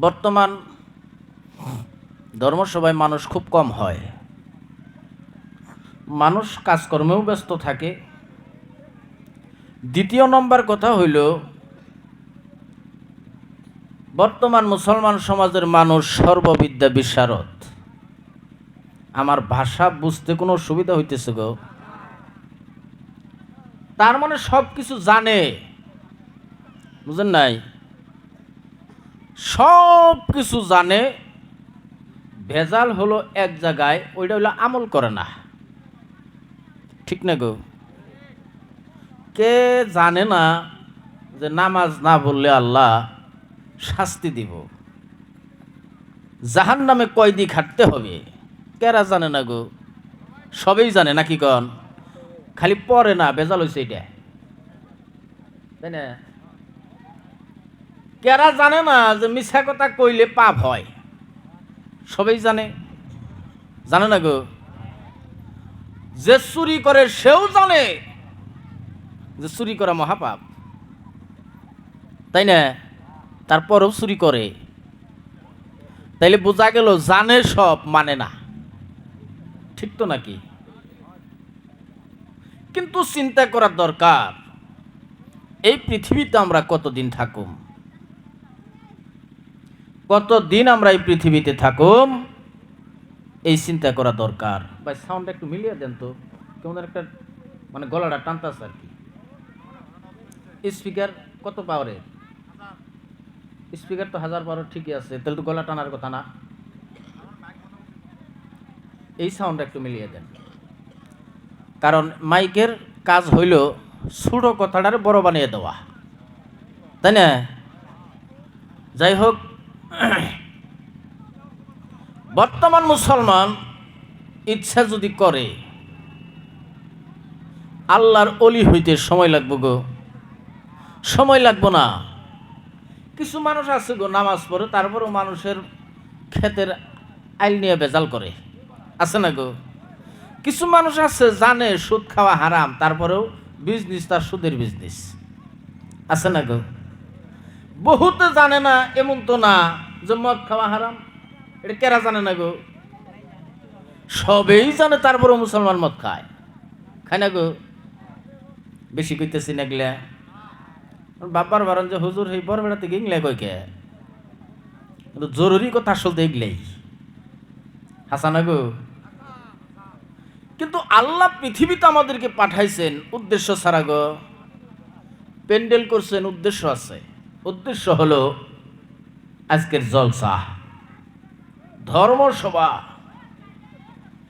বর্তমান ধর্মসভায় মানুষ খুব কম হয়। মানুষ কাজকর্মেও ব্যস্ত থাকে। দ্বিতীয় নম্বর কথা হইল, বর্তমান মুসলমান সমাজের মানুষ সর্ববিদ্যা বিশারদ। আমার ভাষা বুঝতে কোনো অসুবিধা হইতেছে গো। তার মানে সব কিছু জানে। বুঝেন নাই? সব কিছু জানে, ভেজাল হলো এক জায়গায়, ওইটা হলো আমল করে না। ঠিক না গো? কে জানে না যে নামাজ না বললে আল্লাহ শাস্তি দিব? জাহান নামে কয়দি খাটতে হবে? কেরা জানে না গো? সবেই জানে, নাকি কন? খালি পরে না বেজাল হয়েছে এটা তাই না? কেরা জানে না যে মিছা কথা কইলে পাপ হয়? সবাই জানে। জানে না গো? যে চুরি করে সেও জানে যে চুরি করা মহাপাপ। তাই না? তারপরেও চুরি করে। তাইলে বোঝা গেল জানে সব মানে না। ঠিক তো নাকি? কিন্তু চিন্তা করার দরকার। এই পৃথিবীতে আমরা কতদিন থাকুম? কতদিন আমরা এই পৃথিবীতে থাকুম? এই চিন্তা করা দরকার। ভাই সাউন্ড একটু মিলিয়ে দেন তো। কেমন একটা মানে গলাটা টানতাছে আর কি। স্পিকার কত পাওয়ারের স্পিকার তো হাজার পাওয়ার ঠিকই আছে। তাহলে তো গলা টানার কথা না। এই সাউন্ড একটু মিলিয়ে দেন। কারণ মাইকের কাজ হইল ছোটো কথাটার বড় বানিয়ে দেওয়া। তাই না? যাই হোক বর্তমান মুসলমান ইচ্ছা যদি করে, আল্লাহর অলি হইতে সময় লাগবো গো। সময় লাগবো না। কিছু মানুষ আছে গো, নামাজ পড়ে, তারপরেও মানুষের ক্ষেতের আইল নিয়ে বেজাল করে। আছে না গো? কিছু মানুষ আছে, জানে সুদ খাওয়া হারাম, তারপরেও বিজনেস তার সুদের বিজনেস আছে না গো? বহুতে জানে না, এমন তো না যে মদ খাওয়া হারাম। এটা কেরা জানে না গো? সবেই জানে তারপরেও মুসলমান মদ খায়। খায় না গো? বেশি কইতেছি না গিলা বাবার বারণ যে হুজুর এই বড় বেড়াতে গিংলে কইকে কিন্তু জরুরি কথা আসলে দেখলেই হাসানা গো? কিন্তু আল্লাহ পৃথিবীতে আমাদেরকে পাঠাইছেন, উদ্দেশ্য ছাড়া গো। প্যান্ডেল করছেন, উদ্দেশ্য আছে। উদ্দেশ্য হল আজকের জলসা। ধর্মসভা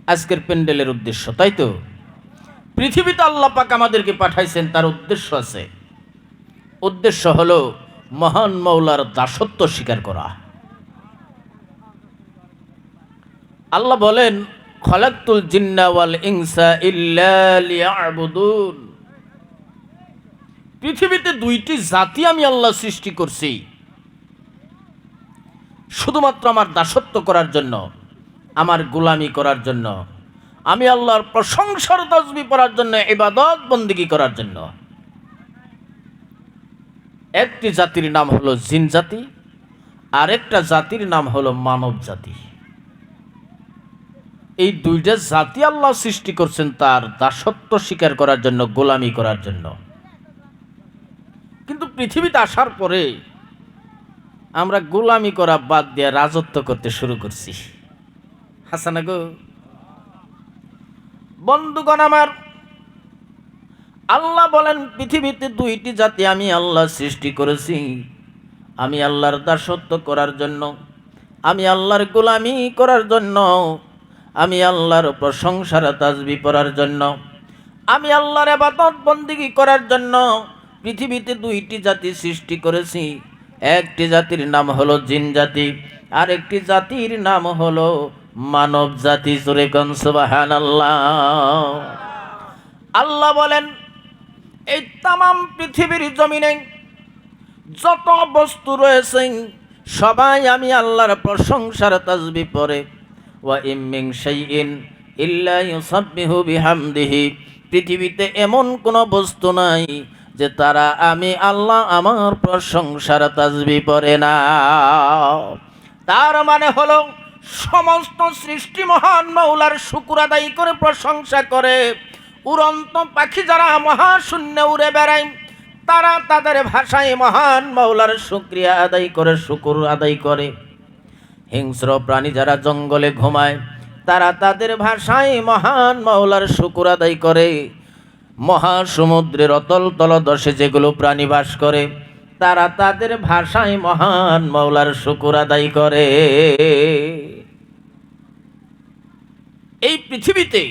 আজকের প্যান্ডেলের উদ্দেশ্য, তাই তো? পৃথিবীতে আল্লাহ পাক আমাদেরকে পাঠাইছেন, তার উদ্দেশ্য আছে। উদ্দেশ্য হল মহান মৌলার দাসত্ব স্বীকার করা। আল্লাহ বলেন, খলাক্তুল জিন্না ওয়াল ইনসা ইল্লা লিয়াবুদুন। পৃথিবীতে দুইটি জাতি আমি আল্লাহ সৃষ্টি করছি। শুধুমাত্র আমার দাসত্ব করার জন্য, আমার গোলামি করার জন্য, আমি আল্লাহর প্রশংসার তসবি পড়ার জন্য, ইবাদত বন্দিগি করার জন্য। একটি জাতির নাম হলো জিন জাতি আরেকটা জাতির নাম হলো মানব জাতি। এই দুইটা জাতি আল্লাহ সৃষ্টি করছেন তার দাসত্ব স্বীকার করার জন্য, গোলামি করার জন্য। পৃথিবীতে আসার পরে আমরা গোলামি করা বাদ দিয়ে রাজত্ব করতে শুরু করছি। হাসানা গো, বন্ধুগণ আমার, আল্লাহ বলেন, পৃথিবীতে দুইটি জাতি আমি আল্লাহ সৃষ্টি করেছি। আমি আল্লাহর দাসত্ব করার জন্য, আমি আল্লাহর গোলামি করার জন্য, আমি আল্লাহর প্রশংসার তাজবি পড়ার জন্য, আমি আল্লাহর আবাদত বন্দিগি করার জন্য পৃথিবীতে দুইটি জাতি সৃষ্টি করেছি। একটি জাতির নাম হলো জিন জাতি আর একটি জাতির নাম হলো মানব জাতি। আল্লাহ বলেন, এই তাম পৃথিবীর জমিনে যত বস্তু রয়েছে, সবাই আমি আল্লাহর প্রশংসার তাজবি পরে ওয়া ইমিং পৃথিবীতে এমন কোনো বস্তু নাই যে তারা আমি আল্লাহ আমার প্রশংসার তাজবি পড়ে না। তার মানে হলো সমস্ত সৃষ্টি মহান মৌলার শুকুর আদায়ী করে প্রশংসা করে। উড়ন্ত পাখি যারা মহাশূন্য উড়ে বেড়ায়, তারা তাদের ভাষায় মহান মৌলার শুক্রিয়া আদায় করে, শুকুর আদায় করে। হিংস্র প্রাণী যারা জঙ্গলে ঘুমায়, তারা তাদের ভাষায় মহান মাওলার শুকুর আদায় করে। মহাসমুদ্রের অতল তলদশে যেগুলো প্রাণী বাস করে, তারা তাদের ভাষায় মহান মৌলার শুকুর আদায় করে। এই পৃথিবীতে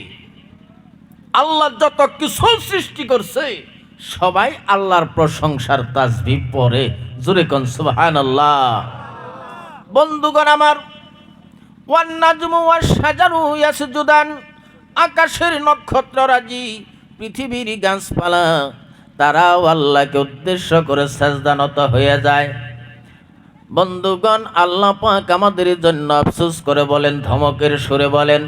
আল্লাহ যত কিছু সৃষ্টি করছে, সবাই আল্লাহর প্রশংসার তাজবি পরে জোরে কন সুবহান আল্লাহ বন্ধুগণ আমার, ওয়ান্নাজমু ওয়াসাজারু ইয়াসজুদান, আকাশের নক্ষত্ররাজি পৃথিবীর গাছপালা, তারাও আল্লাহকে উদ্দেশ্য করে সাজদানত হয়ে যায়। বন্ধুগণ, আল্লাহ পাক আমাদের জন্য আফসোস করে বলেন, ধমকের সুরে বলেন,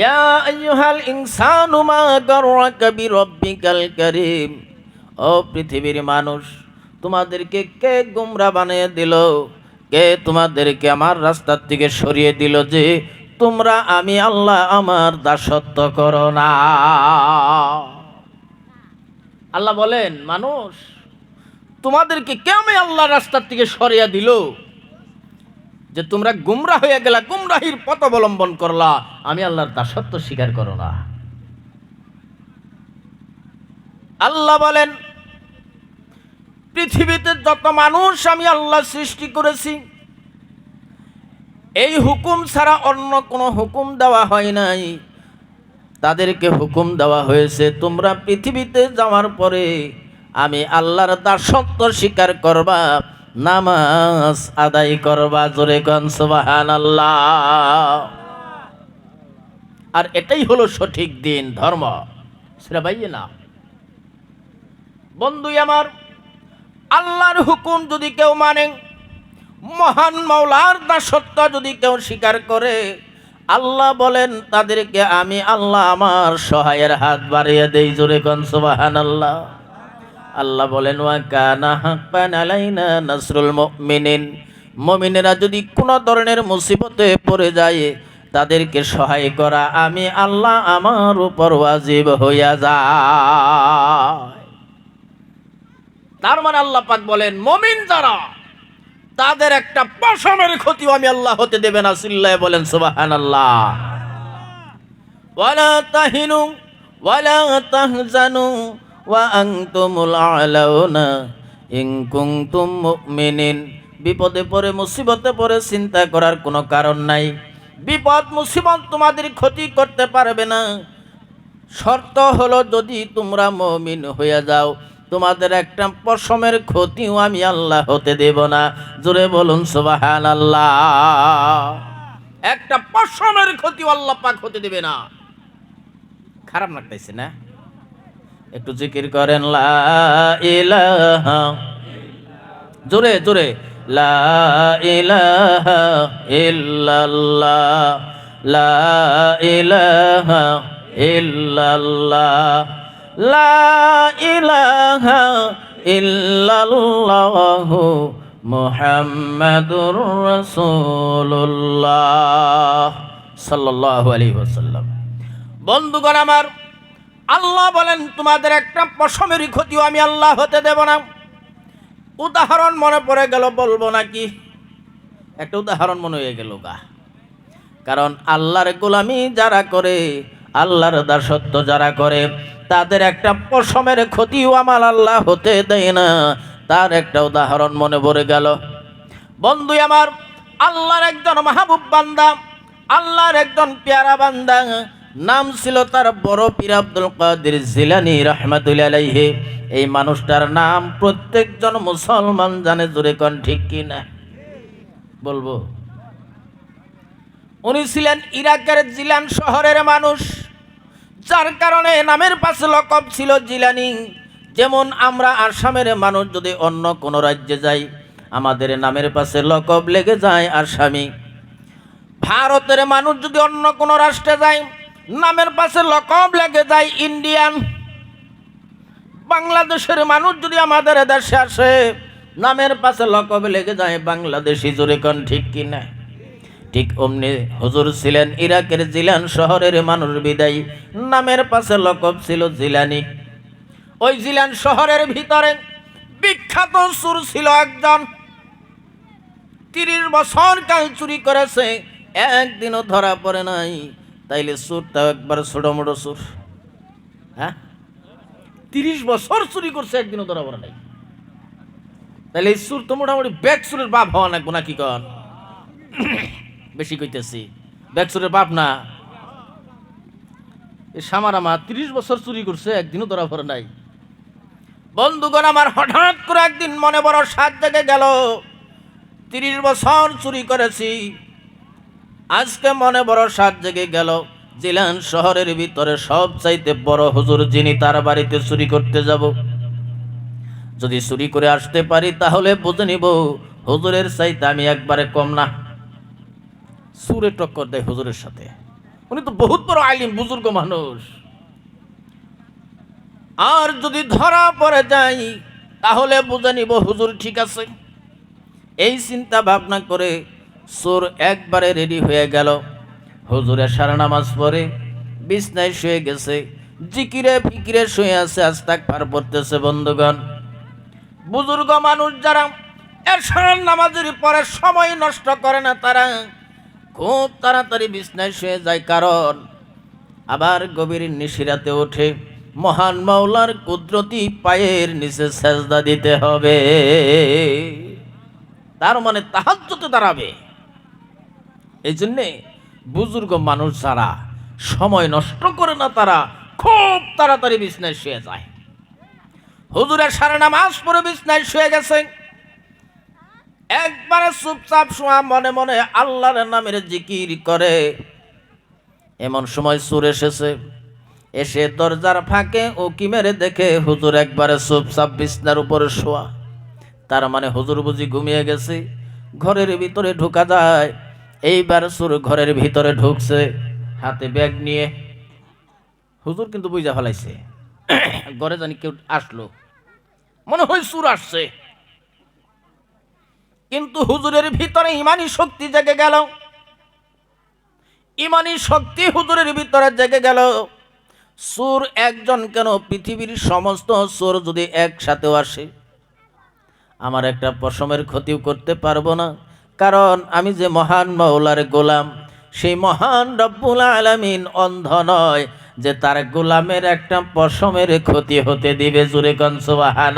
ইয়া আইয়ুহাল ইনসানু মা গাররাকা বিরাব্বিকাল কারীম। ও পৃথিবীর মানুষ, তোমাদেরকে কে গুমরা বানিয়ে দিল? কে তোমাদেরকে আমার রাস্তার থেকে সরিয়ে দিল যে তোমরা আমি আল্লাহ আমার দাসত্ব করো না। আল্লাহ বলেন, মানুষ, তোমাদেরকে কে আমি আল্লাহ রাস্তার থেকে সরিয়া দিল যে তোমরা গুমরা হয়ে গেলা, গুমরাহির পথ অবলম্বন করলা, আমি আল্লাহর দাসত্ব স্বীকার করো না। আল্লাহ বলেন, পৃথিবীতে যত মানুষ আমি আল্লাহ সৃষ্টি করেছি এই হুকুম ছাড়া অন্য কোনো হুকুম দেওয়া হয় নাই। তাদেরকে হুকুম দেওয়া হয়েছে, তোমরা পৃথিবীতে যাওয়ার পরে আমি আল্লাহর দাসত্ব স্বীকার করবা, নামাজ আদায় করবা। জোরে আল্লাহ আর এটাই হলো সঠিক দিন, ধর্ম। সেটা বাইয়ে না বন্ধু আমার, আল্লাহর হুকুম যদি কেউ মানে মহান মাওলার দাসত্ব যদি কেউ স্বীকার করে, আল্লাহ বলেন, তাদেরকে আমি আল্লাহ আমার সহায়ের হাত বাড়িয়ে দেই, জোরে কন সুবাহান আল্লাহ আল্লাহ বলেন, ওয়া কানা হাক্কান আলাইনা নাসরুল মুমিনিন। মুমিনেরা যদি কোনো ধরনের মুসিবতে পড়ে যায়, তাদেরকে সহায় করা আমি আল্লাহ আমার উপর ওয়াজিব হইয়া যায়। তার মানে আল্লাহ পাক বলেন, মমিন যারা তাদের একটা পশমের ক্ষতি আমি আল্লাহ হতে দেবে না। সিল্লায় বলেন সুবাহান আল্লাহ ওয়ালা তাহিনু, ওয়ালা তাহজানু, ওয়া আনতুমুল আলাউনা। ইন কুনতুম মুমিনিন। বিপদে পড়ে, মুসিবতে পড়ে চিন্তা করার কোনো কারণ নাই। বিপদ, মুসিবত তোমাদের ক্ষতি করতে পারবে না। শর্ত হলো, যদি তোমরা মমিন হয়ে যাও তোমাদের একটা পশমের ক্ষতিও আমি আল্লাহ হতে দেব না। জোরে বলুন সুবাহান আল্লাহ একটা পশমের ক্ষতিও আল্লাহ পাক হতে দেবে না। খারাপ লাগতেছে না? একটু জিকির করেন, লা জোরে জোরে। লা ইলাহা ইল্লাল্লাহ। লা লা ইলাহা ইল্লাল্লাহ মুহাম্মাদুর রাসূলুল্লাহ সাল্লাল্লাহু আলাইহি ওয়াসাল্লাম। বন্ধুগণ আমার, আল্লাহ বলেন, তোমাদের একটা পশমেরই ক্ষতিও আমি আল্লাহ হতে দেব না। উদাহরণ মনে পড়ে গেল, বলব নাকি? একটা উদাহরণ মনে হয়ে গেল গা। কারণ আল্লাহর গোলামি যারা করে, আল্লাহর দাসত্ব যারা করে তাদের একটা পশমের ক্ষতিও আমার আল্লাহ হতে দেয় না। তার একটা উদাহরণ মনে পড়ে গেল। বন্ধু আমার, আল্লাহর একজন মাহবুব বান্দা, আল্লাহর একজন পেয়ারা বান্দা, নাম ছিল তার বড় পীর আব্দুল কাদের জিলানি রহমাতুল্লাহ আলাইহি। এই মানুষটার নাম প্রত্যেকজন মুসলমান জানে, জোরে কন ঠিক কি না? বলব। উনি ছিলেন ইরাকের জিলান শহরের মানুষ। যার কারণে নামের পাশে লকব ছিল জিলানি। যেমন আমরা আসামের মানুষ যদি অন্য কোনো রাজ্যে যাই, আমাদের নামের পাশে লকব লেগে যায় আসামি। ভারতের মানুষ যদি অন্য কোনো রাষ্ট্রে যায়, নামের পাশে লকব লেগে যায় ইন্ডিয়ান। বাংলাদেশের মানুষ যদি আমাদের দেশে আসে, নামের পাশে লকব লেগে যায় বাংলাদেশি জোরে কন ঠিক কিনা? ঠিক অমনি হুজুর ছিলেন ইরাকের জিলান শহরের মানুষ বিদায়ী। নামের পাশে লকব ছিল জিলানি। ওই জিলান শহরের ভিতরে বিখ্যাত সুর ছিল একজন। তিরিশ বছর কাল চুরি করেছে, একদিনও ধরা পড়ে নাই। তাইলে সুরটাও একবার মোটো সুর। হ্যাঁ? তিরিশ বছর চুরি করছে, একদিনও ধরা পড়ে নাই। তাইলে এই সুর তো মোটামুটি ব্যাগ সুরের বাপ হওয়া না কি কন? বেশি কইতেছি। ব্যাগ সুরের বাপ না। এই সামারামা তিরিশ বছর চুরি করছে, একদিনও ধরা পড়ে নাই। বন্ধুগণ, আমার হঠাৎ করে একদিন মনে বড় সাত জেগে গেল। তিরিশ বছর চুরি করেছি। আজকে মনে বড় সাত জেগে গেল। জিলান শহরের ভিতরে সব চাইতে বড় হুজুর যিনি, তার বাড়িতে চুরি করতে যাব। যদি চুরি করে আসতে পারি, তাহলে বুঝে নিব, হুজুরের চাইতে আমি একবারে কম না। সুরে টক্কর দেয় হুজুরের সাথে। উনি তো বহুত বড় আইলিম বুজুর্গ মানুষ। আর যদি ধরা পড়ে যাই তাহলে বুঝে নিব হুজুর ঠিক আছে। এই চিন্তা ভাবনা করে সোর একবারে রেডি হয়ে গেল। হুজুরে সারা নামাজ পড়ে বিছনায় শুয়ে গেছে, জিকিরে ফিকিরে শুয়ে আছে আস্তাক পার পড়তেছে বন্ধুগণ। বুজুর্গ মানুষ যারা এরশান নামাজের পরে সময় নষ্ট করে না তারা খুব তাড়াতাড়ি বিছনায় শুয়ে যায়, কারণ আবার গভীর নিশিরাতে ওঠে। মহান মাওলার কুদরতি পায়ের নিচে সেজদা দিতে হবে। তার মানে তাহাজ্জতে দাঁড়াবে। এই জন্যে বুজুর্গ মানুষ যারা সময় নষ্ট করে না, তারা খুব তাড়াতাড়ি বিছনায় শুয়ে যায়। হুজুরের সারা নামাজ পরে বিছনায় শুয়ে গেছে। একবারে চুপচাপ শোয়া মনে মনে আল্লাহর নামের জিকির করে। এমন সময় সুর এসেছে। এসে দরজার ফাঁকে ও কি মেরে দেখে হুজুর একবারে চুপচাপ বিছনার উপরে শোয়া। তার মানে হুজুর বুঝি ঘুমিয়ে গেছে, ঘরের ভিতরে ঢুকা যায়। এইবার সুর ঘরের ভিতরে ঢুকছে, হাতে ব্যাগ নিয়ে। হুজুর কিন্তু বুঝা ফেলাইছে, ঘরে জানি কেউ আসলো। মনে হয় সুর আসছে। কিন্তু হুজুরের ভিতরে ইমানি শক্তি জেগে গেল। ইমানি শক্তি হুজুরের ভিতরে জেগে গেল। সুর একজন কেন? পৃথিবীর সমস্ত সুর যদি একসাথেও আসে, আমার একটা পশমের ক্ষতিও করতে পারব না। কারণ আমি যে মহান মাওলার গোলাম, সেই মহান রব্বুল আলমিন অন্ধ নয় যে তার গোলামের একটা পশমের ক্ষতি হতে দিবে জুরে কনসুবাহান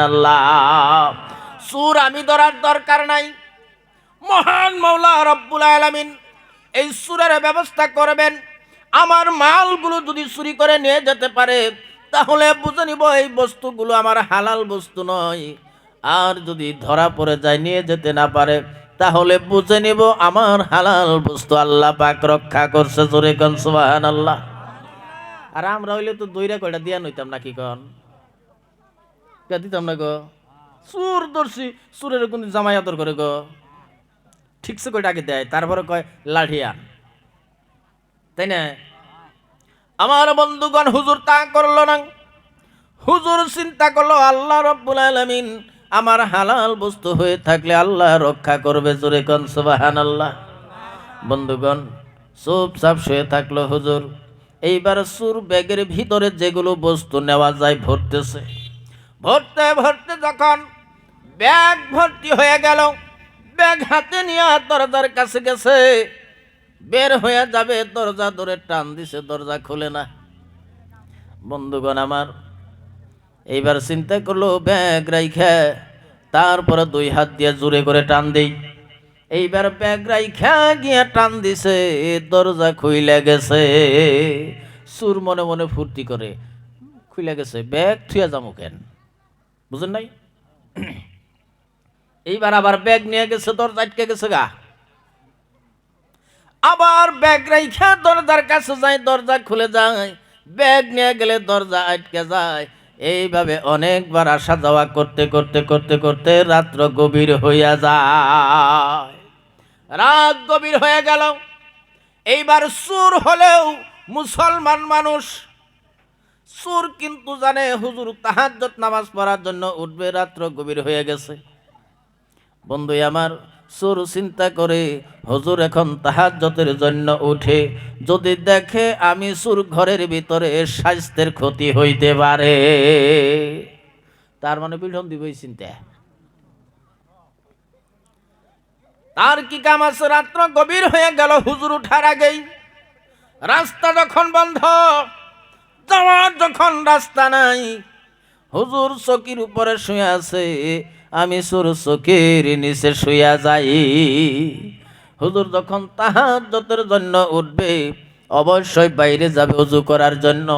সুর আমি ধরার দরকার নাই। মহান মৌলা রব্বুল আলামিন, এই সুরের ব্যবস্থা করবেন। আমার মালগুলো যদি চুরি করে নিয়ে যেতে পারে, তাহলে বুঝে নিব এই বস্তুগুলো আমার হালাল বস্তু নয়। আর যদি ধরা পড়ে যায়, নিয়ে যেতে না পারে, তাহলে বুঝে নিব আমার হালাল বস্তু আল্লাহ পাক রক্ষা করছে জোরে কন সুবাহান আল্লাহ আর আমরা হইলে তো দইরা কয়টা দিয়া নইতাম নাকি কন? দিতাম না গো? সুর দর্শি সুরের কোন জামাই আদর করে গো। ঠিকছে কয়টা আগে দেয়, তারপরে কয়, লাঠিয়া। তাই না? আমার বন্ধুগণ, হুজুর তা করল না। হুজুর চিন্তা করল, আল্লাহ রব্বুল আলামিন আমার হালাল বস্তু হয়ে থাকলে আল্লাহ রক্ষা করবে জোরে কন সুবাহান আল্লাহ বন্ধুগণ, চুপচাপ শুয়ে থাকল হুজুর। এইবার সুর ব্যাগের ভিতরে যেগুলো বস্তু নেওয়া যায় ভরতেছে। ভরতে ভরতে যখন ব্যাগ ভর্তি হয়ে গেল ব্যাগ হাতে নিয়ে দরজার কাছে গেছে। বের হয়ে যাবে, দরজা ধরে টান দিছে, দরজা খুলে না। বন্ধুগণ আমার, এইবার চিন্তা করল, ব্যাগ রাইখা, তারপরে দুই হাত দিয়ে জোরে করে টান দেই। এইবার ব্যাগ রাইখা, গিয়া টান দিছে, দরজা খুইলে গেছে। সুর মনে মনে ফুর্তি করে, খুইলে গেছে, ব্যাগ থুয়া যাব কেন? বুঝেন নাই? এইবার আবার ব্যাগ নিয়ে গেছে, দরজা আটকে গেছে গা। আবার ব্যাগ রাইখা দরজার কাছে যায়, দরজা খুলে যায়, ব্যাগ নিয়ে গেলে দরজা আটকে যায়। এইভাবে অনেকবার আসা যাওয়া করতে করতে করতে করতে রাত্র গভীর হইয়া যায়। রাত গভীর হয়ে গেল। এইবার সুর হলেও মুসলমান মানুষ, সুর কিন্তু জানে হুজুর তাহাজ্জত নামাজ পড়ার জন্য উঠবে, রাত্র গভীর হয়ে গেছে। বন্ধু আমার, সুর চিন্তা করে হুজুর এখন তাহাজ্জতের জন্য উঠে, যদি দেখে আমি সুর ঘরের ভিতরে স্বাস্থ্যের ক্ষতি হইতে পারে। তার মানে পিঠন দিবই চিন্তা। তার কি কাম আছে? রাত্র গভীর হয়ে গেল হুজুর উঠার আগেই। রাস্তা যখন বন্ধ, যাওয়ার যখন রাস্তা নাই, হুজুর চকির উপরে শুয়ে আছে। আমি সুর চকির নিচে শুয়া যাই। হুজুর যখন তাহাজ্জতের জন্য উঠবে, অবশ্যই বাইরে যাবে উজু করার জন্য।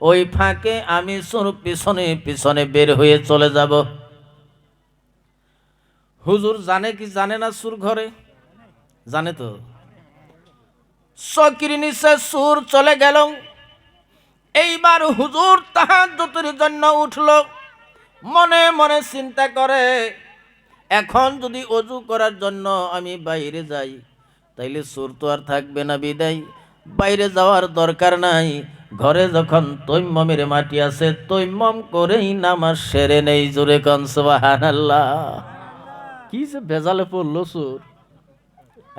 ওই ফাঁকে আমি সুর পিছনে পিছনে বের হয়ে চলে যাব। হুজুর জানে কি জানে না সুর ঘরে? জানে তো। চকির নিচে সুর চলে গেল। এইবার হুজুর তাহাজ্জতের জন্য উঠল। মনে মনে চিন্তা করে, এখন যদি অজু করার জন্য আমি বাইরে যাই, তাইলে সুর তো আর থাকবে না বিদায়। বাইরে যাওয়ার দরকার নাই। ঘরে যখন তৈম্মমের মাটি আছে তৈম্মম করেই নামাজ সেরে নেই জোরে কনসবাহান আল্লাহ কি যে ভেজালে পড়ল সুর।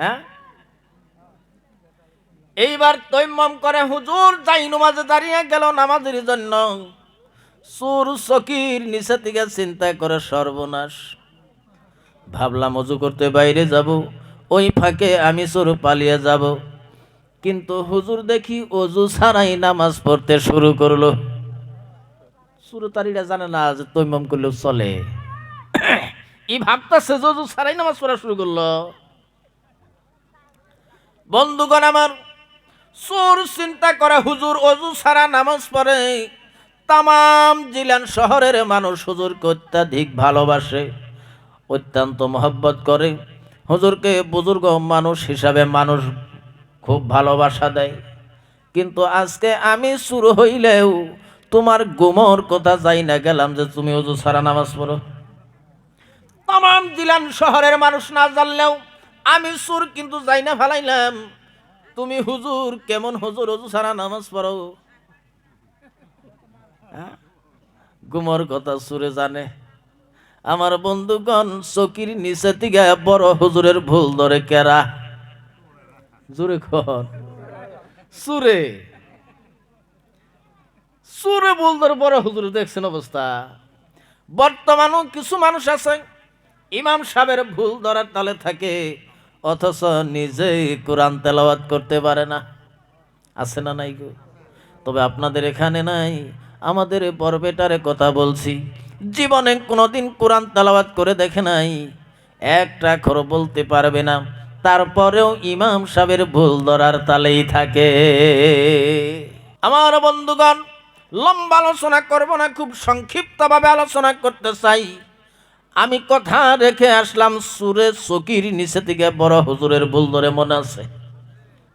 হ্যাঁ? এইবার তৈম্মম করে, হুজুর, যাই নমাজে দাঁড়িয়ে গেল নামাজের জন্য। সুর সকির নিচে থেকে চিন্তা করে সর্বনাশ। ভাবলাম, অজু করতে বাইরে যাব, ওই ফাঁকে আমি সুর পালিয়ে যাব। কিন্তু হুজুর দেখি অজু ছাড়াই নামাজ পড়তে শুরু করল। সুরতারিরা জানে না যে তৈমম করলেও চলে। ই ভাবতেছে যে অজু ছাড়াই নামাজ পড়া শুরু করল। বন্ধুগণ আমার সুর চিন্তা করে হুজুর অজু ছাড়া নামাজ পড়ে। তামাম জিলান শহরের মানুষ হুজুরকে অত্যাধিক ভালোবাসে, অত্যন্ত মহব্বত করে। হুজুরকে বুজুর্গ মানুষ হিসাবে মানুষ খুব ভালোবাসা দেয়। কিন্তু আজকে আমি শুরু হইলেও তোমার গুমর কথা যাই না গেলাম যে তুমি অজু সারা নামাজ পড়ো। তামাম জিলান শহরের মানুষ না জানলেও আমি সুর কিন্তু যাই না ফেলাইলাম। তুমি হুজুর কেমন হুজুর অজু সারা নামাজ পড়ো? গুমর কথা সুরে জানে। আমার বন্ধুগণ চকির নিচে থেকে বড় হুজুরের ভুল ধরে কেরা। জোরে কর সুরে। সুরে ভুল ধরে বড় হুজুর, দেখছেন অবস্থা? বর্তমানও কিছু মানুষ আছে, ইমাম সাহেবের ভুল ধরার তালে থাকে, অথচ নিজেই কোরআন তেলাওয়াত করতে পারে না। আছে না নাই গো? তবে আপনাদের এখানে নাই আমাদের বরবেটারে কথা বলছি। জীবনে কোনোদিন কোরআন তেলাওয়াত করে দেখে নাই। একটা খর বলতে পারবে না। তারপরেও ইমাম সাহেবের ভুল ধরার তালেই থাকে। আমার বন্ধুগণ, লম্বা আলোচনা করব না, খুব সংক্ষিপ্তভাবে আলোচনা করতে চাই। আমি কথা রেখে আসলাম সুরে চকির নিচে থেকে বড় হুজুরের ভুল ধরে। মনে আছে?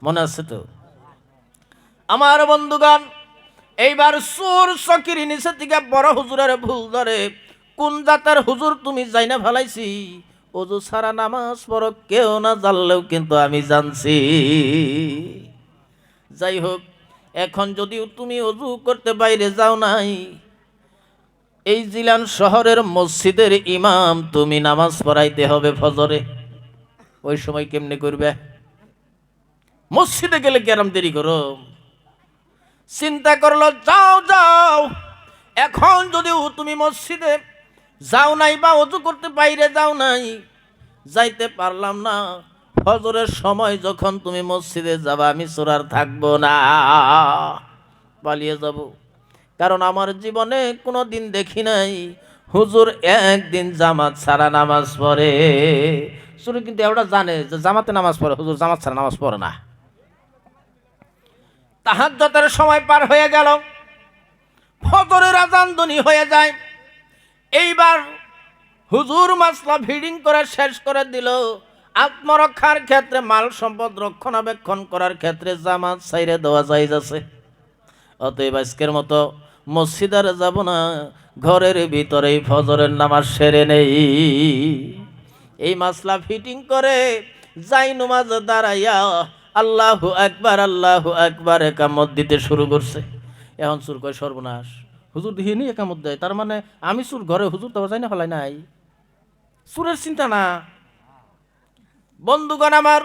মনে আছে তো? আমার বন্ধুগণ এইবার সুর চকির নিচে থেকে বড় হুজুরের ভুল ধরে। কোন জাতের হুজুর তুমি যাই না ফেলাইছি অজু সারা নামাজ পড়ো, কেউ না জানলেও কিন্তু আমি জানছি। যাই হোক, এখন যদিও তুমি অজু করতে বাইরে যাও নাই, এই জিলান শহরের মসজিদের ইমাম তুমি নামাজ পড়াইতে হবে ফজরে। ওই সময় কেমনে করবে? মসজিদে গেলে কেরাম দেরি করো চিন্তা করল, যাও যাও। এখন যদিও তুমি মসজিদে যাও নাই বা অজু করতে বাইরে যাও নাই, যাইতে পারলাম না। ফজরের সময় যখন তুমি মসজিদে যাবা, আমি চোরার থাকব না। পালিয়ে যাব। কারণ আমার জীবনে কোনো দিন দেখি নাই, হুজুর একদিন জামাত ছাড়া নামাজ পড়ে। শুরু কিন্তু এওটা জানে যে জামাতে নামাজ পড়ে। হুজুর জামাত ছাড়া নামাজ পড়ে না। তাহাজ্জতের সময় পার হয়ে গেল। ফজরের আজান ধ্বনি হয়ে যায়। এইবার হুজুর মাসলা ভিডিং করে শেষ করে দিল। আত্মরক্ষার ক্ষেত্রে মাল সম্পদ রক্ষণাবেক্ষণ করার ক্ষেত্রে জামাত সাইরে দেওয়া যায় আছে। অতএব আজকের মতো মসজিদার যাব না, ঘরের ভিতরেই ফজরের নামাজ সেরে নেই। এই মাসলা ফিটিং করে যাই নমাজ দাঁড়াইয়া আল্লাহু একবার আল্লাহু একবার একামত দিতে শুরু করছে। এখন চুর কয় সর্বনাশ। হুজুর দিহিনি একামত দেয়। তার মানে আমি চুর ঘরে হুজুর তো যাই না হলাই নাই। চুরের চিন্তা না। বন্ধুগণ আমার,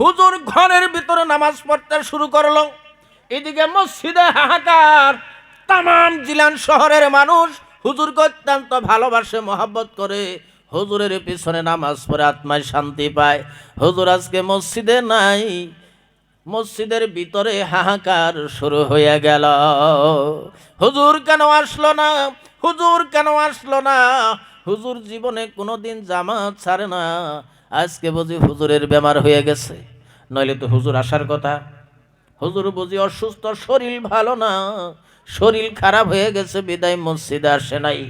হুজুর ঘরের ভিতরে নামাজ পড়তে শুরু করল। এদিকে মসজিদে হাহাকার তাম জিলান শহরের মানুষ হুজুরকে অত্যন্ত ভালোবাসে, মহাব্বত করে। হুজুরের পিছনে নামাজ পড়ে আত্মায় শান্তি পায়। হুজুর আজকে মসজিদে নাই, মসজিদের ভিতরে হাহাকার শুরু হয়ে গেল। হুজুর কেন আসলো না? হুজুর কেন আসলো না? হুজুর জীবনে কোনোদিন জামাত ছাড়ে না। আজকে বুঝি হুজুরের বেমার হয়ে গেছে। নইলে তো হুজুর আসার কথা। হুজুর বুঝি অসুস্থ, শরীর ভালো না। শরীর খারাপ হয়ে গেছে, বিদায় মসজিদে আসে নাই।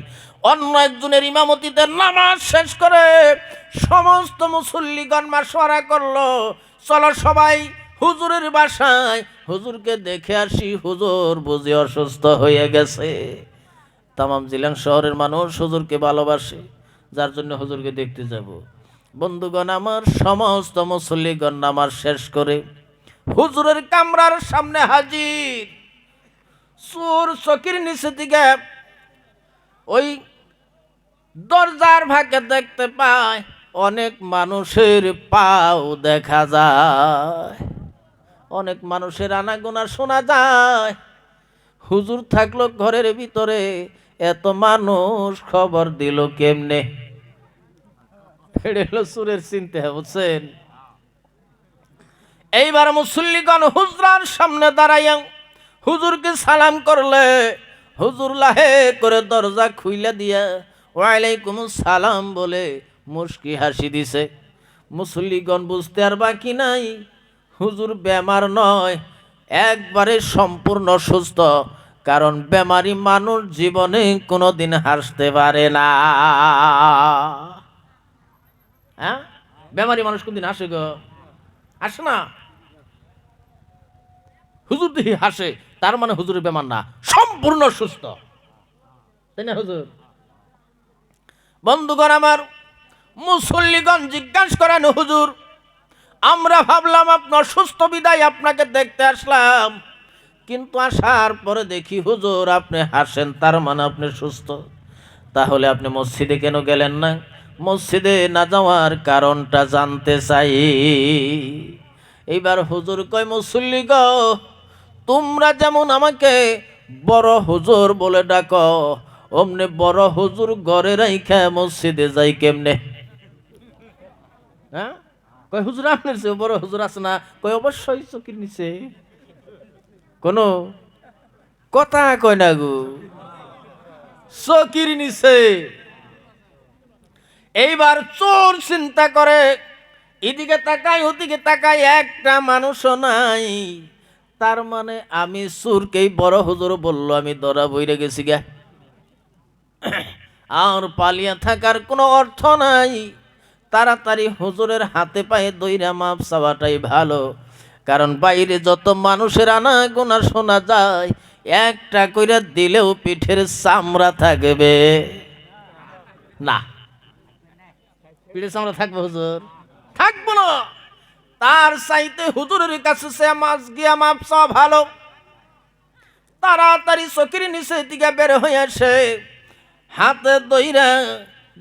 অন্য একজনের ইমামতিতে নামাজ শেষ করে সমস্ত মুসল্লিগণ মাসওয়ারা করল। চলো সবাই হুজুরের বাসায়। হুজুরকে দেখে আসি হুজুর বুঝি অসুস্থ হয়ে গেছে। তামাম জিলান শহরের মানুষ হুজুরকে ভালোবাসে, যার জন্য হুজুরকে দেখতে যাব। বন্ধুগণ, আমার সমস্ত মুসল্লিগণ নামাজ শেষ করে হুজুরের কামরার সামনে হাজির। সুর চকির নিচে দিকে ওই দরজার ভাগে দেখতে পায়, অনেক মানুষের পাও দেখা যায়। অনেক মানুষের আনাগোনা শোনা যায়। হুজুর থাকল ঘরের ভিতরে, এত মানুষ খবর দিল কেমনে? সুরের চিনতে, বুঝছেন? এইবার মুসল্লিগণ হুজরার সামনে দাঁড়াইয়া হুজুরকে সালাম করলে, হুজুর লাহে করে দরজা খুইলা দিয়া ওয়ালাইকুম সালাম বলে মুস্কি হাসি দিছে। মুসল্লিগণ বুঝতে আর বাকি নাই, হুজুর বেমার নয়, একবারে সম্পূর্ণ সুস্থ, কারণ বেমারি মানুষ জীবনে কোনোদিন হাসতে পারে না। হ্যাঁ? বেমারি মানুষ কোনদিন হাসে গো? হাসে না? হুজুর দেখি হাসে, তার মানে হুজুরের বেমার না, সম্পূর্ণ সুস্থ। তাই না হুজুর? বন্ধুগণ আমার, মুসল্লিগণ জিজ্ঞাসা করেন, হুজুর, আমরা ভাবলাম আপনার সুস্থ বিদায় আপনাকে দেখতে আসলাম, কিন্তু আসার পরে দেখি, হুজুর, আপনি হাসেন, তার মানে আপনি সুস্থ। তাহলে আপনি মসজিদে কেন গেলেন না? মসজিদে না যাওয়ার কারণটা জানতে চাই। এইবার হুজুর কয়, মুসল্লি গো, তোমরা যেমন আমাকে বড় হুজুর বলে ডাকো অমনে বড় হুজুর ঘরে রাইখা মসজিদে যাই কেমনে? হ্যাঁ? কয়, হুজুর আপনার চেয়ে বড় হুজুর আছে না? কয়, অবশ্যই চকির নিচে। কোনো কথা কয় না গো। চকির নিচে। এইবার চোর চিন্তা করে, এদিকে তাকাই ওদিকে তাকাই একটা মানুষও নাই। তার মানে আমি সুরকেই বড় হুজুর বলল, আমি দরা বইরে গেছি গা। আর পালিয়া থাকার কোনো অর্থ নাই। তাড়াতাড়ি হুজুরের হাতে পায়ে দইরা মাপ চাওয়াটাই ভালো। কারণ বাইরে যত মানুষের আনা গোনা শোনা যায়, একটা কইরা দিলেও পিঠের চামড়া থাকবে। না। পিঠের চামড়া থাকবে হুজুর। থাকব না। তার চাইতে হুজুরের কাছে সে মাছ গিয়া মাপ চাওয়া ভালো। তাড়াতাড়ি চকির নিচে দিকে বের হয়ে আসে। হাতে দইরা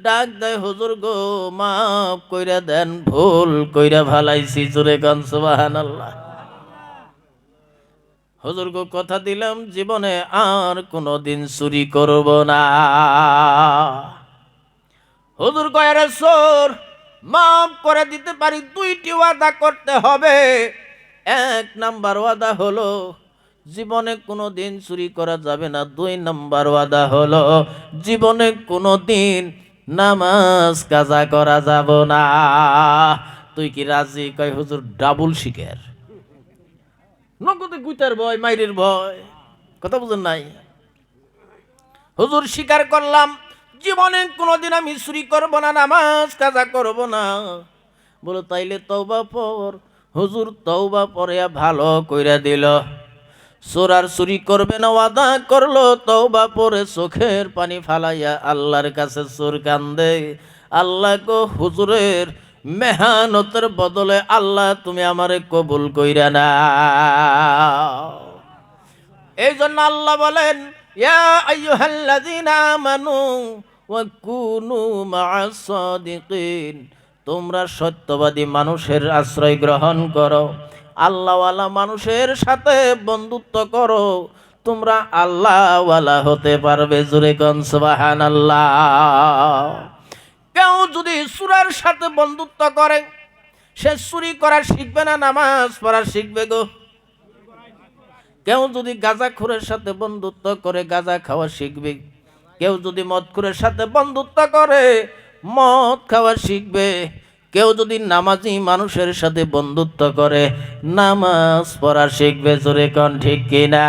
ডাক দেয়, হুজুর গো, মাফ কইরা দেন, ভুল কইরা ভালাইছি। জোরে গান সুবাহান আল্লাহ হুজুর গো, কথা দিলাম, জীবনে আর কোনো দিন চুরি করব না। হুজুর কয়ার সোর, মাফ করে দিতে পারি, দুইটি ওয়াদা করতে হবে। এক নাম্বার ওয়াদা হলো জীবনে কোনো দিন চুরি করা যাবে না। দুই নাম্বার ওয়াদা হলো, জীবনে কোনো দিন নামাজ কাজা করা যাব না। তুই কি রাজি? কয়, হুজুর ডাবল শিকার নগদে গুইতার ভয়, মাইরের ভয়। কথা বুঝেন নাই? হুজুর, স্বীকার করলাম, জীবনে কোনোদিন আমি চুরি করব না, নামাজ কাজা করব না। বলো, তাইলে তওবা পর। হুজুর, তওবা পরে ভালো কইরা দিল। চোরার চুরি করবে না, ওয়াদা করল, তওবা পরে চোখের পানি ফালাইয়া আল্লাহর কাছে চোর কান্দে। আল্লাহ গো, হুজুরের মেহানতের বদলে আল্লাহ তুমি আমারে কবুল কইরা না এই জন্য আল্লাহ বলেন, ইয়া কুনু তোমরা সত্যবাদী মানুষের আশ্রয় গ্রহণ করো। আল্লাহওয়ালা মানুষের সাথে বন্ধুত্ব করো। তোমরা আল্লাহওয়ালা হতে পারবে জুরে কন আল্লাহ কেউ যদি সুরার সাথে বন্ধুত্ব করে, সে চুরি করা শিখবে না, নামাজ পড়া শিখবে গো। কেউ যদি গাঁজা খুরের সাথে বন্ধুত্ব করে, গাঁজা খাওয়া শিখবে। কেউ যদি মদ খুরের সাথে বন্ধুত্ব করে, মদ খাওয়া শিখবে। কেউ যদি নামাজি মানুষের সাথে বন্ধুত্ব করে নামাজ পড়া শিখবে জোরে কন ঠিক কিনা?